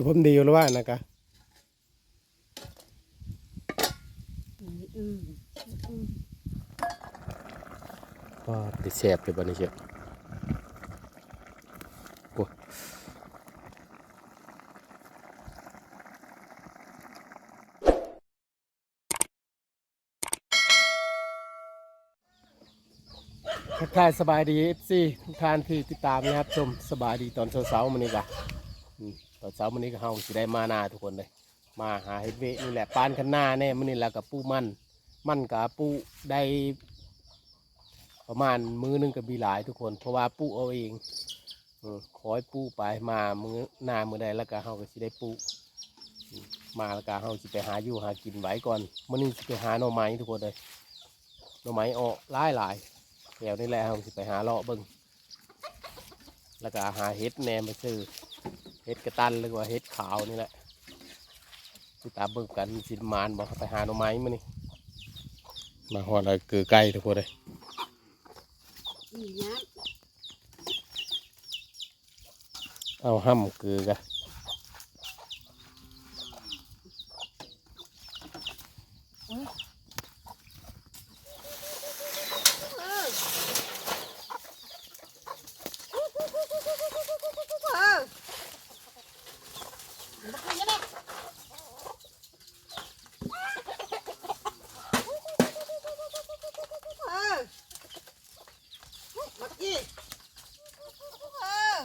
จะผมดีอยู่แล้วว่านะกะก็ติดแสบเลยบ้านี้เชียวโอ้ทักทายสบายดีเอฟซีทุกท่านที่ติดตามนะครับชมสบายดีตอนเช้าๆมื้อนี้กะ ตอนเช้ามื้อนี้ก็เฮาสิได้มาหน้าทุกคนเลย มาหาเฮ็ดเวนี่แหละปานคันหน้าแน่มื้อนี้แล้วกับปูมันมันกับปูได้ประมาณมือหนึงก็มีหลายทุกคน เพราะว่าปูเอาเองอขอให้ปูไปมามือหน้ามือใดแล้วก็เฮาก็สิได้ปูมาแล้วก็เฮาสิไปหาอยู่หากินไว้ก่อนมื้อนี้สิไปหาหน่อไม้ทุกคนเลยหน่อไม้ออกหลายหลายแถวนี้แหละเฮาสิไปหาเลาะเบิ่งแล้วก็หาเห็ดแหนมมาซื้อ เห็ดกระตันหรือว่าเห็ดขาวนี่แหละสิตามเบิ่งกันสิมานบ่ไปหาหน่อไม้มื้อนี้มาฮอดแล้วเกือใกล้ทุกคนเลยอืมยักษ์เอาห้ำคือกะ เออมาคุยกันนะเออมากี้เออ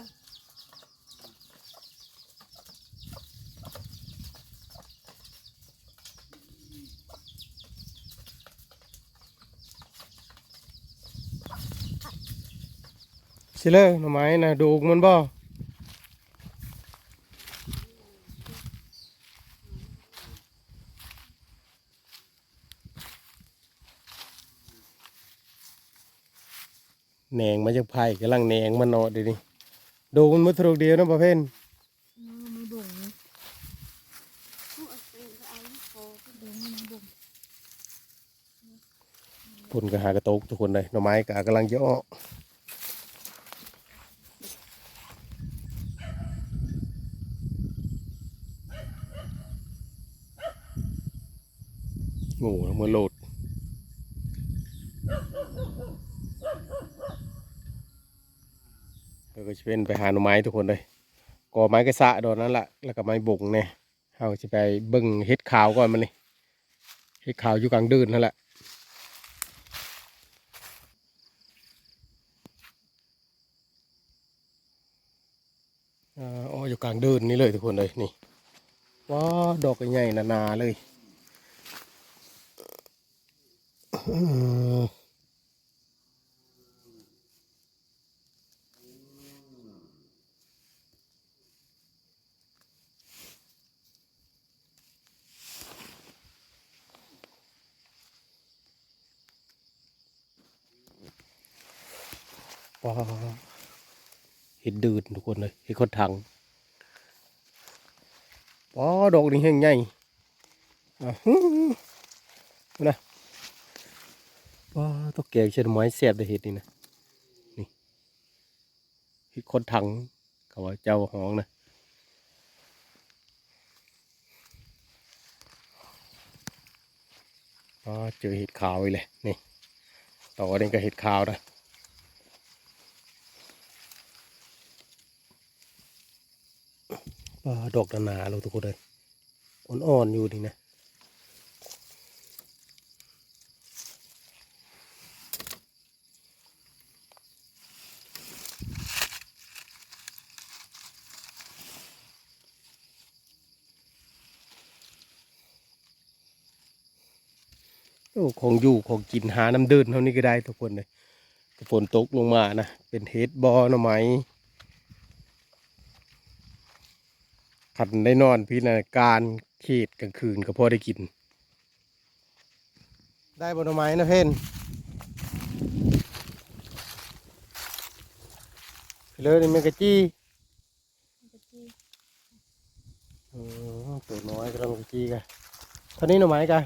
สิเลยหน่อไม้นะดูกมันบ่แหนงมาจากไผ่กำลังแหนงมันเนาะเดี๋ยวนี้ดูมันมาทรุกเดียวนะประเภทไม่บ่งเลยผู้เอาเองก็เอาลูกโป่ก็เดินไม่บ่งพุ่นก็หากระตกทุกคนเลยหน่อไม้กากำลังจะออก งูทั้งมือโหลด แล้วก็จะเป็นไปหาหน่อไม้ทุกคนเลยก่อไม้กระสะโดนนั้นแหละแล้วก็ไม้บุงเนี่ยเราจะไปเบิ่งเฮ็ดขาวก่อนมันนี่เฮ็ดขาวอยู่กลางดืนนั่นแหละอ๋ออยู่กลางดืนนี่เลยทุกคนเลยนี่ว้าดอกใหญ่ๆหนาเลยอืม ว้าเห็ดดืดทุกคนเลยเห็ดคนถังว้าดอกนี่แห้งใหญ่อะฮึนะ ว้าต้องแกงเช่นไม้แซ่บได้เห็ดนี่นะนี่เห็ดคนถังเขาว่าเจ้าห้องนะอ๋อเจอเห็ดขาวอีกเลยนี่ต่อนี่ก็เห็ดขาวนะปลาดอกหนาเราทุกคนเลยอ่อนๆอยู่นี่นะ โอ้ของอยู่ของกินหาน้ำเดินเท่านี้ก็ได้ทุกคนเลยฝนตกลงมานะเป็นเฮดบอหน่อไม้ขันได้นอนพี่นาการเขตกลางคืนก็พอได้กิน ได้บนไม้นะเพ่นเลยนี่มันกระจี้อืมตัวน้อยก็ต้องกระจี้กันเท่านี้หน่อไม้กัน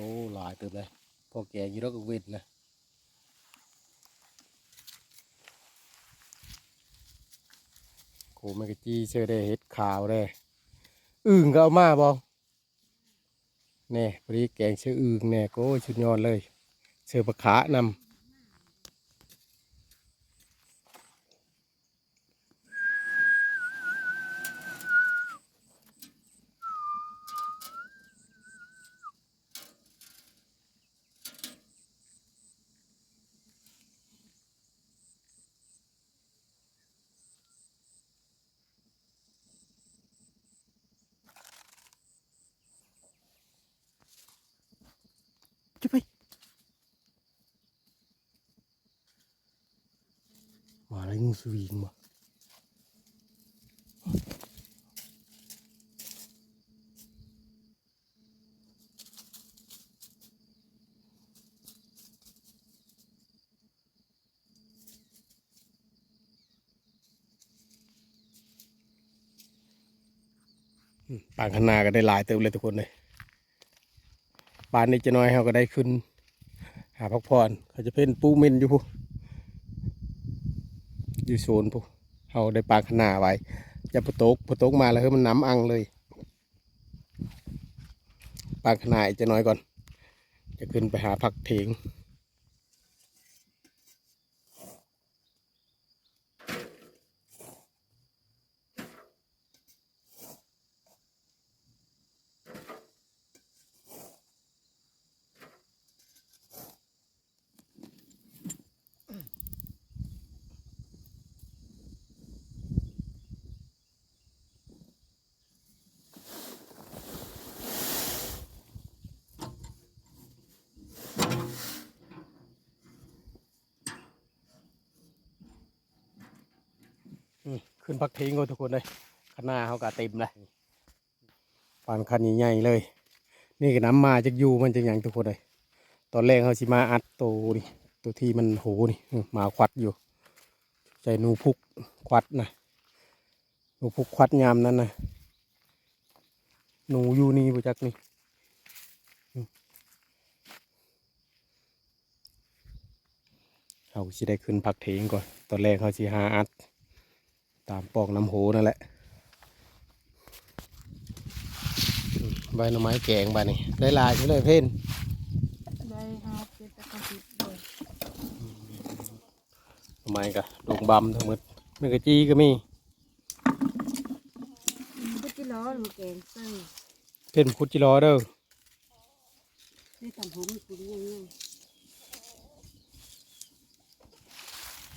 อ้หลายเติมเลยพอแกอยี่รกเวทนะโกแมกจีเชื่อได้เห็ดขาวได้อึ่งก็เอามาบอแน่พอดีแกงเชื่ออึ่งแน่ก็ชุดยอดเลยเชื่อปลาขานำาอะไรงูสวิงมาอืมปางคนาก็ได้หลายเติมเลยทุกคนเลยปานนี้จะน้อยเขาก็ได้ขึ้น หาพักผ่อนเขาจะเพ่นปูเมนอยู่ อยู่โซนพวกเขาได้ปลาขนาไว้จะปะโตกปะโตกมาแล้วเฮ้ยมันน้ำอังเลยปลาขนาจะน้อยก่อน จะขึ้นไปหาผักเถง ขึ้นผักเถงก็ทุกคนเลยข้างหน้าเขาก็เต็มเลยปานคันใหญ่ๆเลย นี่ก็น้ำมาจากอยู่มันจะอย่างทุกคนเลยตอนแรกเขาสิมาอัดตัวนี่ตัวที่มันโหนี่มาควัดอยู่ ใจหนูพุกควัดนะหนูพุกควัดยามนั้นนะหนูอยู่นี่ประจักนี่เขาสิได้ขึ้นผักเถงก่อน ตอนแรกเขาสิหาอัด ตามปอกน้ำโหนั่นแหละอืมใบหน่อไม้แกงใบนี่ได้หลายอยู่เลยเพ่นได้ฮาเป็นตะกติดเลยหน่อไม้กะดงบำทั้งหมดเมกะจีก็มีก็จะล้อหนูแกงเส้นเพ่นพุทธิรอเด้อได้ทำผมคุณยังไง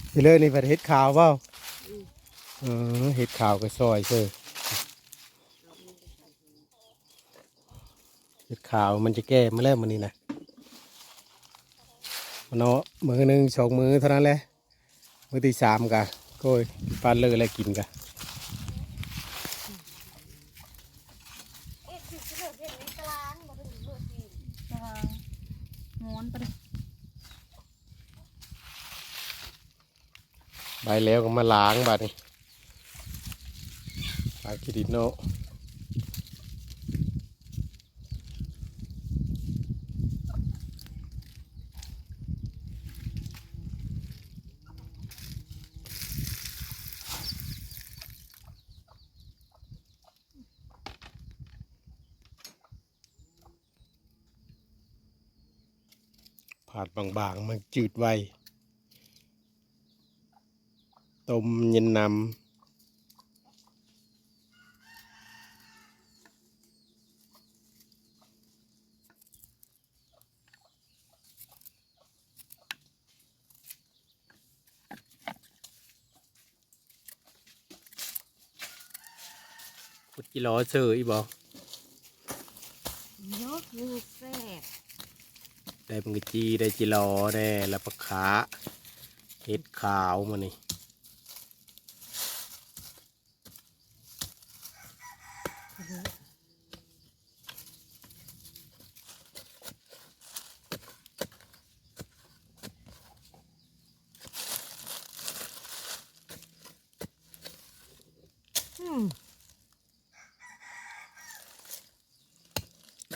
ไปเลยนี่ประเทศขาวเปล่า เออเห็ดขาวก็ซอยเซอเห็ดขาวมันจะแก้มาแล้วมันนี่นะมันเนาะมือหนึ่งสองมือเท่านั้นแหละมือที่สามกะก็ปานเลยอะไรกินกะเอ๊ะคือเลือดเห็นในกลางบ่เป็นเลือดดีกลางม้วนไปเลยใบแล้วก็มาล้างบาดนี่ ปลาคิดิโนผาดบางๆ มันจืดไว ต้มเย็นนำ กี่ลเซอร์อีบอกยกมือแซ่บได้ปังกะจีได้จิโลแน่แล้วปลาขาเห็ดขาวมานี่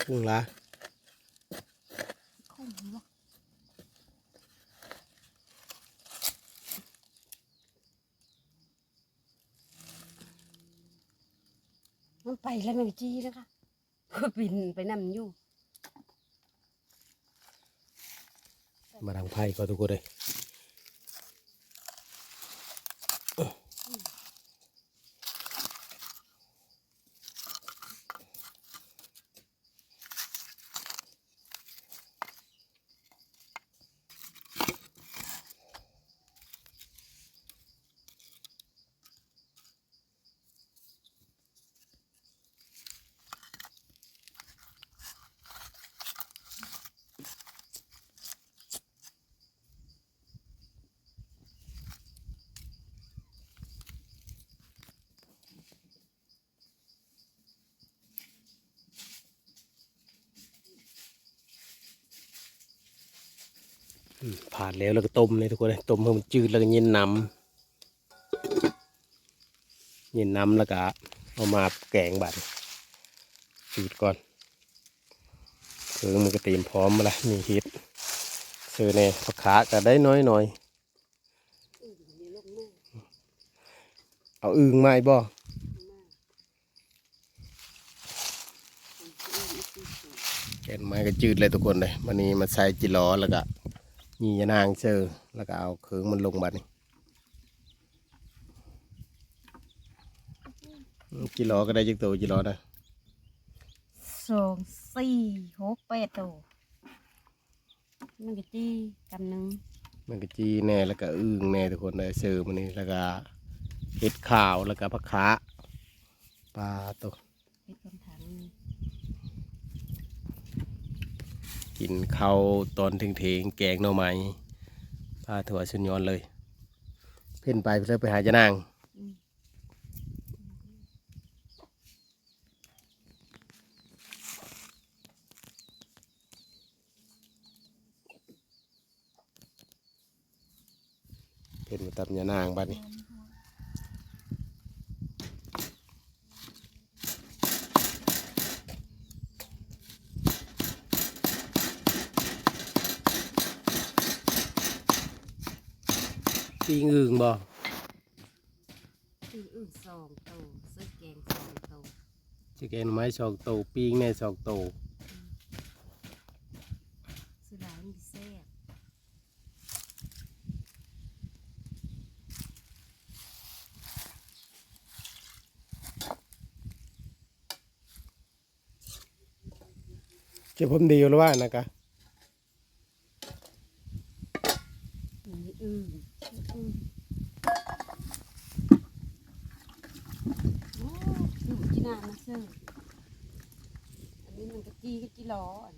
รึ่งละมันไปแล้วมันจี้นะคะก็บินไปนำอยู่มาดังไพ่ก็ทุกคนเลย ผ่านแล้วแล้วก็ต้มเลยทุกคนเลยต้มให้มันจืดแล้วก็เย็นน้ำเย็นน้ำแล้วก็เอามาแกงบัดจืดก่อนคือมันก็เตรียมพร้อมมาละมีฮิตเสือเนี่ยผักขาก็ได้น้อยหน่อยเอาอึ่งไมาอีกบ่แกนไม้ก็จืดเลยทุกคนเลยวันนี้มาใส่จิล้อแล้วก็ มียานางเจอแล้วก็เอาเครื่องมันลงบัดนี้อืมจิล้อก็ได้จักตัวจิล้อนะสองสี่หกแปดตัวมันก็จี้กำหนึ่งมันก็จีแน่แล้วก็อึ่งแน่ทุกคนเลยเจอมันนี่แล้วก็เห็ดข่าวแล้วก็ผักขาปลาตัว เป็นคำถาม กินข้าวตอนถึงเทงแกงหน่อไม้ปลาถั่วชุนยอนเลย เพ่นไปเพื่อไปหายานางเพ่นมาตับยานางบ้านนี้ ปีงอึ่งบ่ซื้ออื่นสองตัวซื้อแกงสองตัวจะแกงหน่อไม้สองโตวปีงแน่สองโตวซื้อหลายมันพิเศษเก็บผมดีอยู่แล้วว่านะกะ มีอื่นอื่นโอ้ซื้อจีนามาซื้ออันนี้มันก็จีก็จีล้ออัน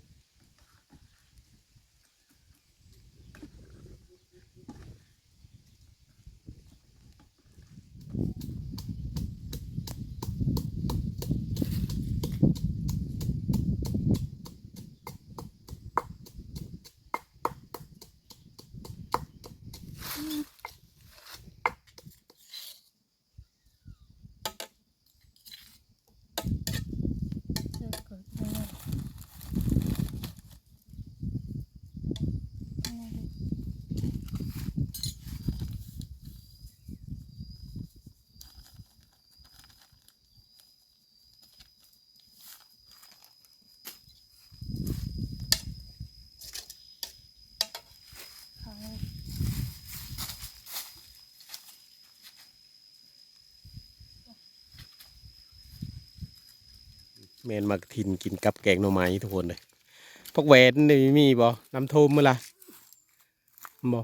เสื้อเกิดอะไรอะไร เขา แมนมาทินกินกับแกงหน่อไม้ทุกคนเลยพวกแหวนนี่มีบ่น้ำโทมมั้ล่ะบ่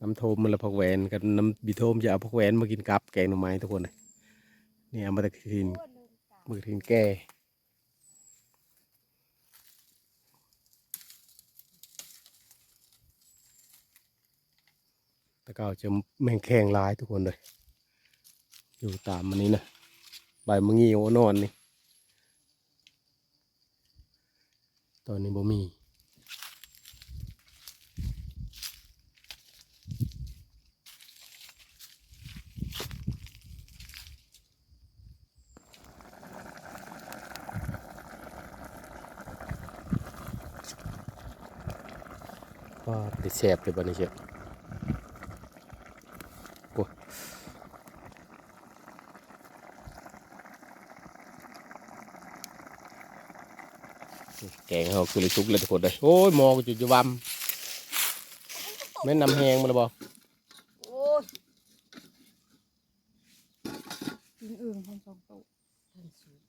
น้ำโทมมันละพวกแหวนกับน้ำบิโทมจะเอาพวกแหวนมากินกับแกงหน่อไม้ทุกคนเลยเนี่ยมาตะทินมตามือทินแก่ตะเกาจะแมงแข้งหลายทุกคนเลย อยู่ตามมันนี้นะ ใบมะงีโอนอนนี่ตอนนี้บ่มีว่าได้แสบเลยบ้านี้เชียว แกงเขาคือเลยชุกเลยทุกคนเลยโอ้ยหมอก็จุดจะวำแม่นนำแหงมาแล้วบอกโอ้ยกินอื่นคนสองตัวท่านสูง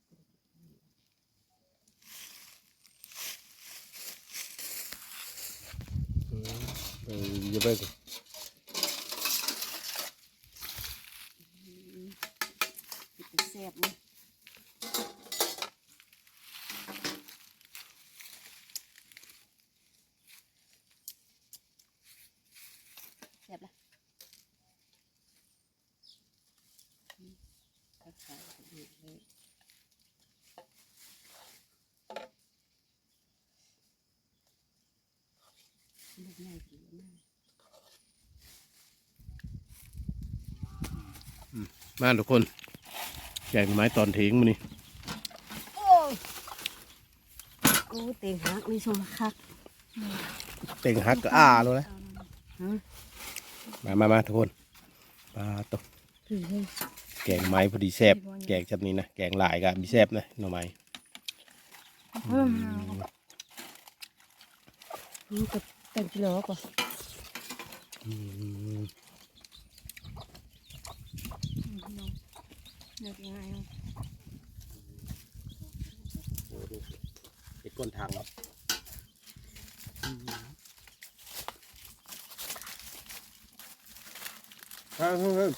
เอออย่าไปติดแซ่บมั้ยแซ่บละอืมคล้ายๆกันอยู่เลยลูกใหญ่ดีมาก มาทุกคนแกงไม้ตอนทิ้งมันนี่โอ้ยกูเต็งหักนี่ชมคักเต็งฮักก็อ้าเลยนะฮะมามามาทุกคนปลาตกถือให้แกงไม้พอดีแซ่บแกงแบบนี้นะแกงหลายก็มีแซ่บนะหน่อไม้นี่ก็แต่งกิโลก่อน อืม เลือกยังไงเป็นก้นทางเนาะเฮ้ยเฮ้ยเฮ้ย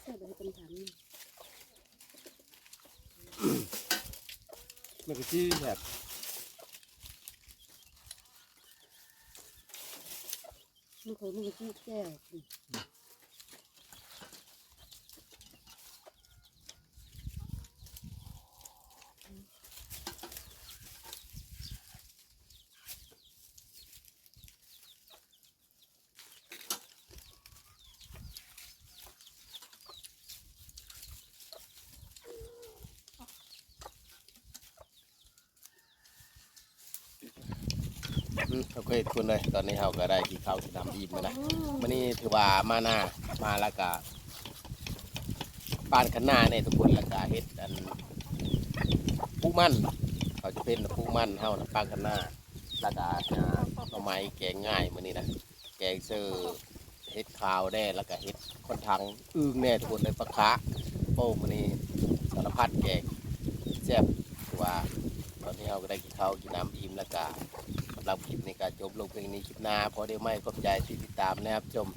เสื้อเป็นคนถาม มันก็ที่แบบมันเคยมันก็ชื่แก้ว โอเคทุกคนเลยตอนนี้เราก็ได้กินข้าวที่น้ำอิ่มแล้วนะวันนี้ถือว่ามาหน้ามาแล้วก็ปานขันหน้าเนี่ยทุกคนแล้วก็เฮ็ดอันปูมันเขาจะเป็นปูมันเฮานะปานขันหน้าแล้วก็อ่าหน่อไม้แกงง่ายมื้อนี้นะแกงเซอร์เฮ็ดข้าวแน่แล้วก็เฮ็ดคนทางอึ้งแน่ทุกคนเลยปลาคะโป้มื้อนี้สารพัดแกงแซ่บถือว่าตอนนี้เราก็ได้กินข้าวกินน้ำอิ่มแล้วก็สำห รับคลิปในการจบลงเพลงนี้คลิปหน้าพอได้ไหมขอบใจที่ติดตามนะครับชม